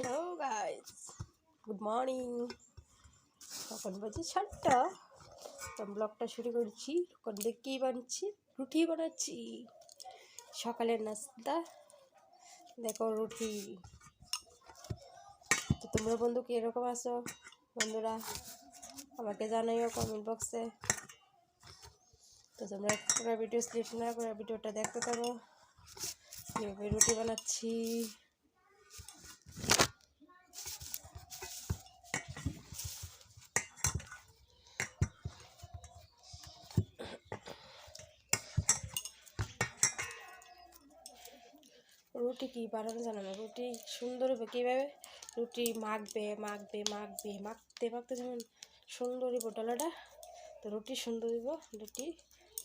Hello guys good morning তখন বলছি সাতটা। তো ব্লগটা শুরু করছি। তখন দেখতেই বানাচ্ছি রুটি বানাচ্ছি। সকালের নাস্তা, দেখো রুটি। তো তোমরা বন্ধু কি এরকম আছো? বন্ধুরা, আমাকে জানাইও কমেন্ট বক্সে তো তোমরা পুরো ভিডিও স্লিপ না করে ভিডিওটা দেখতে পারো রুটি বানাচ্ছি? রুটি কি বানানো জানো না? রুটি সুন্দর হবে। কীভাবে? রুটি মাখবে মাখবে মাখবে, মাখতে মাখতে যেমন সুন্দর হইব ডলাটা, তো রুটি সুন্দর হইব। রুটি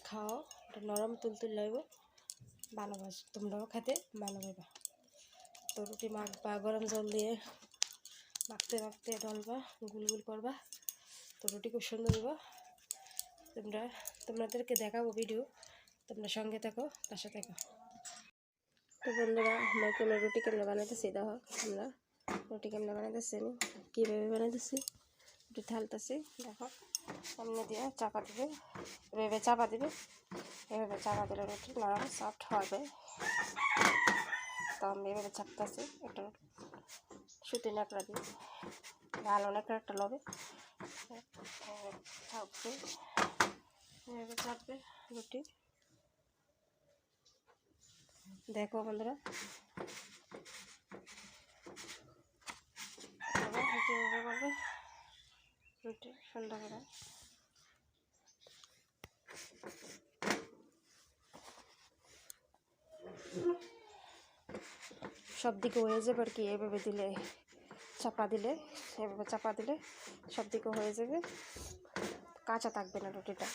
খাও, ওটা নরম তুলতুল লাগবে। ভালোবাস তোমরাও খেতে ভালো পাইবা তো রুটি মাখবা, গরম জল দিয়ে মাখতে মাখতে ডলবা গুল গুল করবা। তো রুটি খুব সুন্দর হইব। তোমরা, তোমাদেরকে দেখাবো ভিডিও তোমরা সঙ্গে থাকো, পাশে থাকো। তো বন্ধুরা, আমরা কোনো রুটি কেমনে বানাইতেছি? দেখো, আমরা রুটি কেমনে বানাইতেছি আমি, কীভাবে বানাইতেছি? রুটি ঢালতেছি, দেখো, সামনে দিয়ে চাপা দিবে। এভাবে চাপা দিবে, এভাবে চাপা দিলে রুটি নরম সফট হবে। তো আমি এভাবে চাপতেছি, একটা সুতি ন্যাকড়া দিয়ে ভালো ন্যাকড়া একটা লবে। চাপবে, এভাবে চাপবে রুটি। দেখো বন্ধুরা। রুটি সুন্দর করে সব দিকে হয়ে যাবে আর কি, এভাবে দিলে, চাপা দিলে, এভাবে চাপা দিলে সব দিকে হয়ে যাবে। কাঁচা থাকবে না রুটিটা।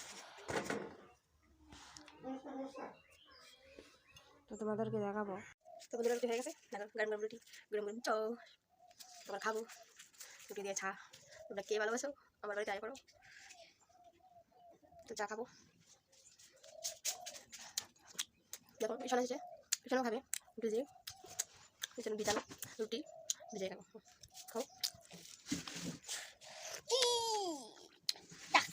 তো তোমাদেরকে দেখাবো। তো বন্ধুরা রুটি হয়ে গেছে? দেখো গরম গরম রুটি গরম গরম চো তোমার খাব রুটি দিয়ে চা। তোমরা কে ভালোবাসো আমার বাড়িতে আয় করো। তো চা খাব। দেখো পিছনে এসেছে। পিছনেও খাবে রুটি দিয়ে। পিছনে ভিজানো রুটি। ভিজিয়ে খাব খাও। টাক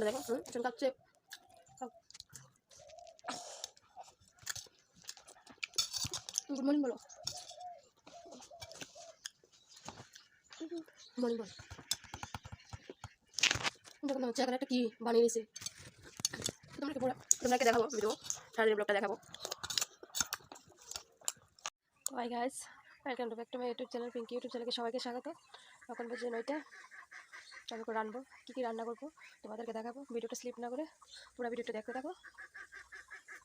দেখো হুম পিছনে কাচ্ছে গুড মর্নিং বলো মর্নিং বল দেখো না হচ্ছে এখানে একটা কি বানিয়ে নিয়েছে তোমাকে পুরো তোমাকে দেখাবো ভিডিও সারাদিন ব্লগটা দেখাবো hi guys welcome to back to my YouTube channel Pinki YouTube চ্যানেলকে সবাইকে স্বাগত। এখন বলছি নয়টা। আমি করে রানবো কী কী রান্না করব? তোমাদেরকে দেখাবো। ভিডিওটা স্লিপ না করে পুরো ভিডিওটা দেখতে থাকো।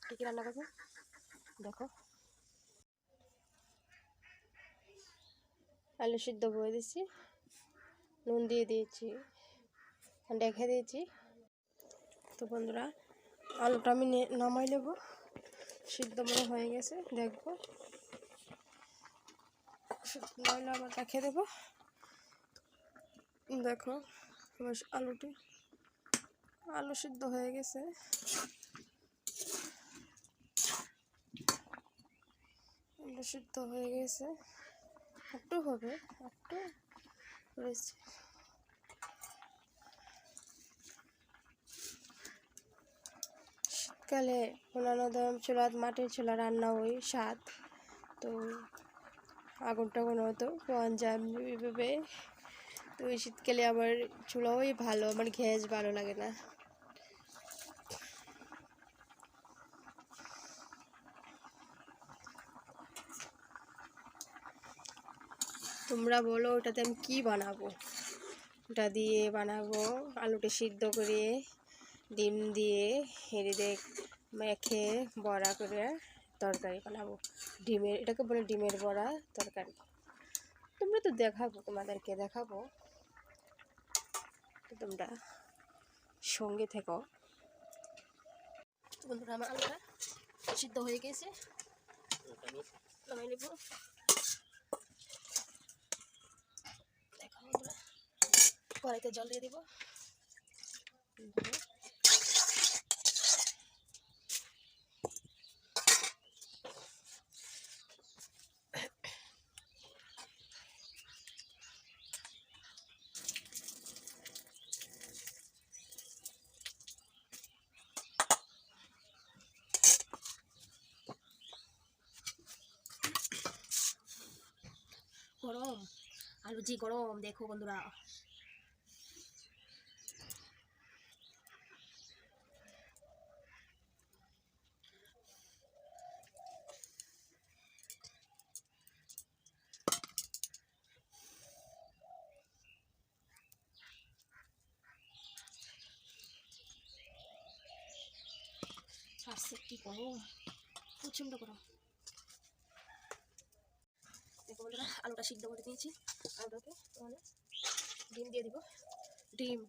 কী কী রান্না করব? দেখো। আলু সিদ্ধ বয়ে দিচ্ছি নুন দিয়ে দিয়েছি। রেখে দিয়েছি। তো বন্ধুরা, আলুটা আমি নামাই নেব। সিদ্ধ মনে হয়ে গেছে, দেখব। নাহলে আবার রেখে দেবো। দেখো আমার আলুটি, আলু সিদ্ধ হয়ে গেছে। আলু সিদ্ধ হয়ে গেছে। একটু হবে, একটু রয়েছে। শীতকালে অন্যান্য ধরুন চুলা মাটির চুলা রান্না ওই স্বাদ। তো আগুন টাগুন হতো পঞ্জাব এভাবে। তো ওই শীতকালে আমার চুলাওই ভালো, আমার গ্যাস ভালো লাগে না। তোমরা বলো ওটাতে আমি কি বানাবো? ওটা দিয়ে বানাবো, আলুটা সিদ্ধ করে, ডিম দিয়ে হেরে দেখ মেখে, বড়া করে। তরকারি বানাবো। ডিমের, এটাকে বলে ডিমের বড়া তরকারি। তোমরা তো দেখাবো, তোমাদেরকে দেখাবো। তোমরা সঙ্গে থেকো। বন্ধুরা, আমার আলুটা সিদ্ধ হয়ে গেছে। কড়াইতে জল দিয়ে দিব গরম আলু জি গরম দেখো বন্ধুরা। আসছে কি গরম প্রচণ্ড গরম। আলুটা সিদ্ধ করে দিয়েছি আলুটাকে তাহলে ডিম দিয়ে দিব ডিম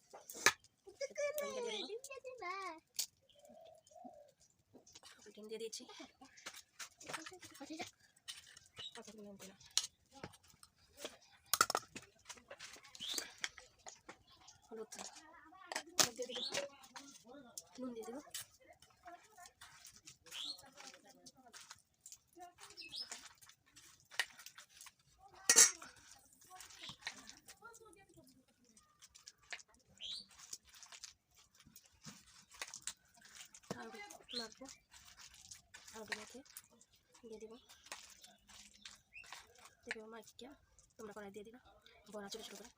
ডিম দিয়ে দিয়েছি আচ্ছা তুমি আনতে না হলুদ হলুদ দিয়ে দিব নুন দিয়ে দিব আলু মাখবো আলুটা মেখে দিয়ে দিব দেবো তোমরা কড়াই দিয়ে দিবা। বড়া ছোটো ছোটো করে।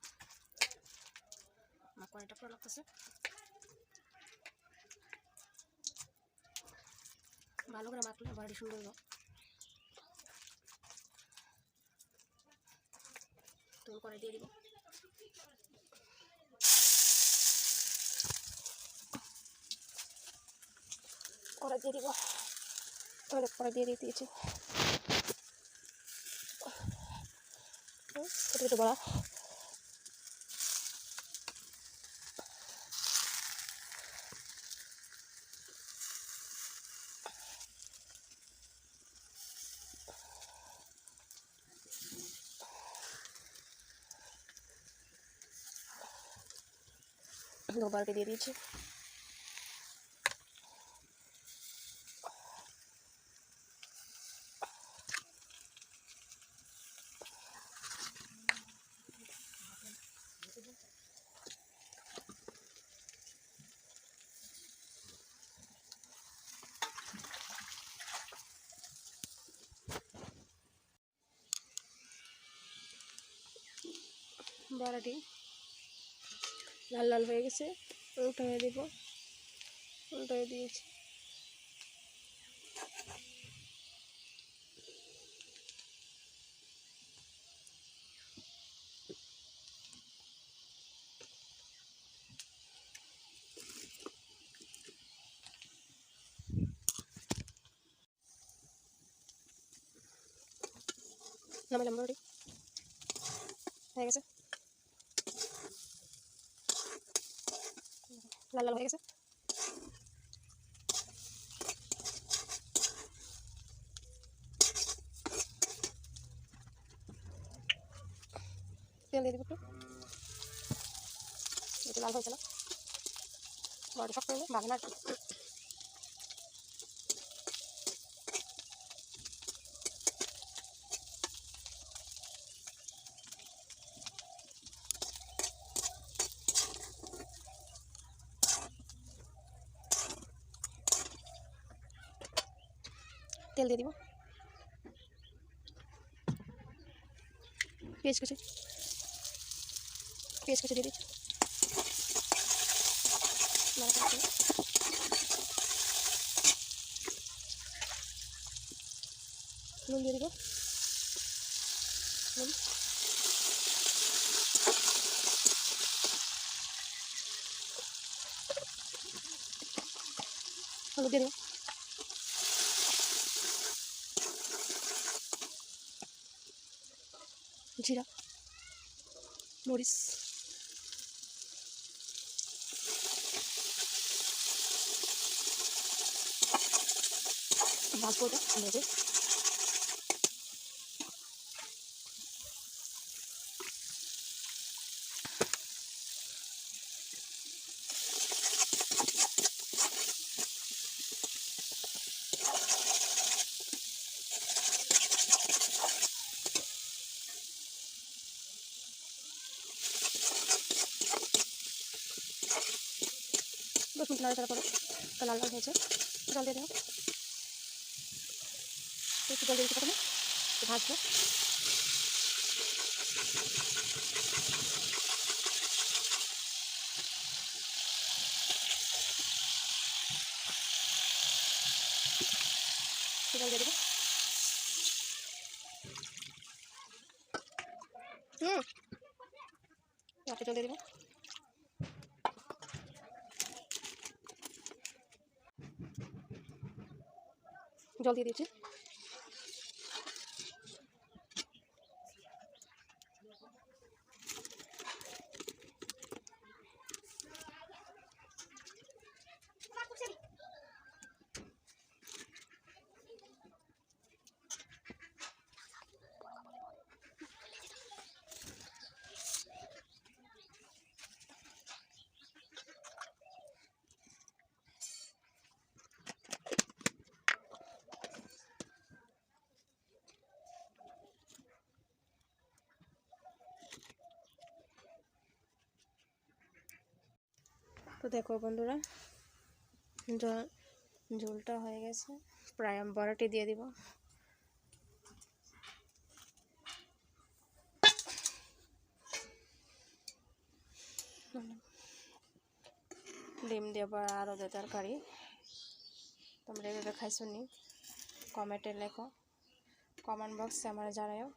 আমার কড়াইটা পুরো লাগতেছে ভালো করে মাখলে বড়াটি সুন্দর হলো তো কড়াই দিয়ে দিব। কড়াই দিয়ে দিব অনেক কড়াই দিয়ে দিয়ে দিয়েছি হুম, ছোটো ছোটো বড়া দুবারকে দিয়ে দিয়েছি বড়াটি। লাল লাল হয়ে গেছে। উল্টায় দিব। উল্টায় দিয়েছি নামাইলাম বড়ি হয়ে গেছে লাল লাল হয়ে গেছে। তেল দিয়ে দিব একটু। লাল হয়েছে না বড় শক্ত হলে ভালো তেল দিয়ে দিব। পেঁয়াজ কুচি। পেঁয়াজ কুচি দিয়ে দিচ্ছি। নুন দিয়ে দিব। নুন। হলুদ দিয়ে দিব। জিরা মরিচ ভাজবো ওটা ভেজে দশ মিনিট নাড়াচাড়া করো। তো লাল লাল হয়েছে জল দিয়ে দাও। একটু জল দিয়ে দিতে পারো ভাজবো। জল দিয়ে দেবো। হুম। জল দিয়ে দেবো। জল দিয়ে দিয়েছি তো দেখো বন্ধুরা, জল, ঝোলটা হয়ে গেছে। প্রায় আমি বড়াটি দিয়ে দিব। ডিম দিয়ে বড়া আরও দিয়ে তরকারি, তোমরা এভাবে খাইছো নি? কমেন্টে লেখো। কমেন্ট বক্সে আমার জানাও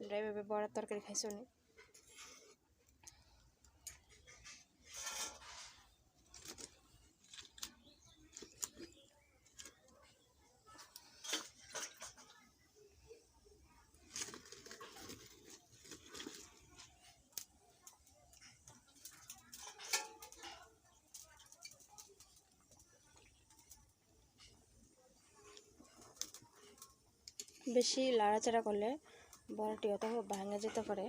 তোমরা এভাবে বড়ার তরকারি খাইছো নি? বেশি লাড়াচাড়া করলে বড়াটি অত ভাঙে যেতে পারে।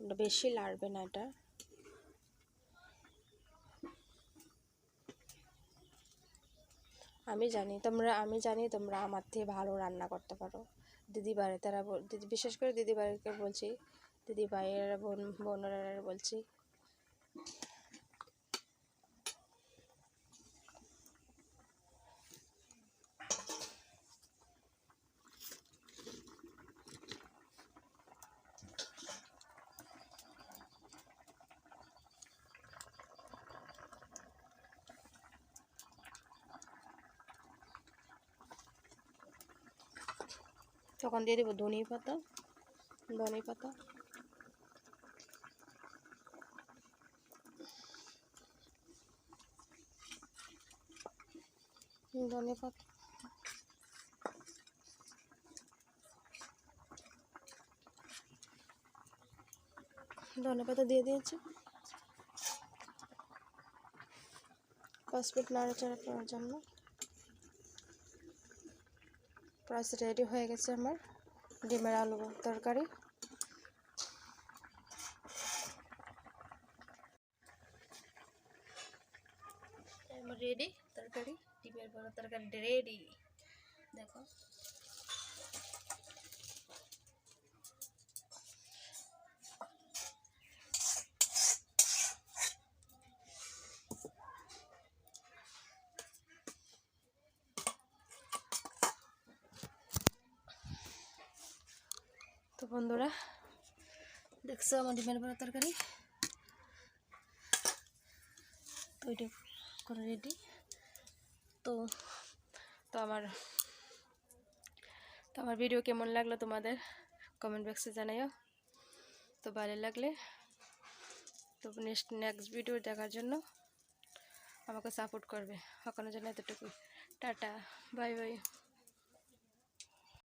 তোমরা বেশি লাড়বে না এটা। আমি জানি তোমরা, আমি জানি তোমরা আমার থেকে ভালো রান্না করতে পারো। দিদি বাড়ি তারা দিদি, বিশেষ করে দিদি বাড়িকে বলছি, দিদি ভাইয়ের বোন বোনেরা বলছি। তখন দিয়ে দেবো ধনে পাতা ধনে পাতা ধনে পাতা ধনে পাতা দিয়ে দিয়েছি। মিনিট নাড়াচাড়া করার জন্য। প্রায় রেডি হয়ে গেছে আমার। ডিমের আলু তরকারি। আমার রেডি তরকারি। ডিমের বড় তরকারি রেডি দেখো। তো বন্ধুরা দেখছ আমার ডিমের বড় তরকারি? তো এটা করে রেডি তো তো আমার তো আমার ভিডিও কেমন লাগল তোমাদের? কমেন্ট বক্সে জানাইও। তো ভালো লাগলে, তো নেক্সট নেক্সট ভিডিও দেখার জন্য আমাকে সাপোর্ট করবে। এখনও জন্য এতটুকু টাটা বাই বাই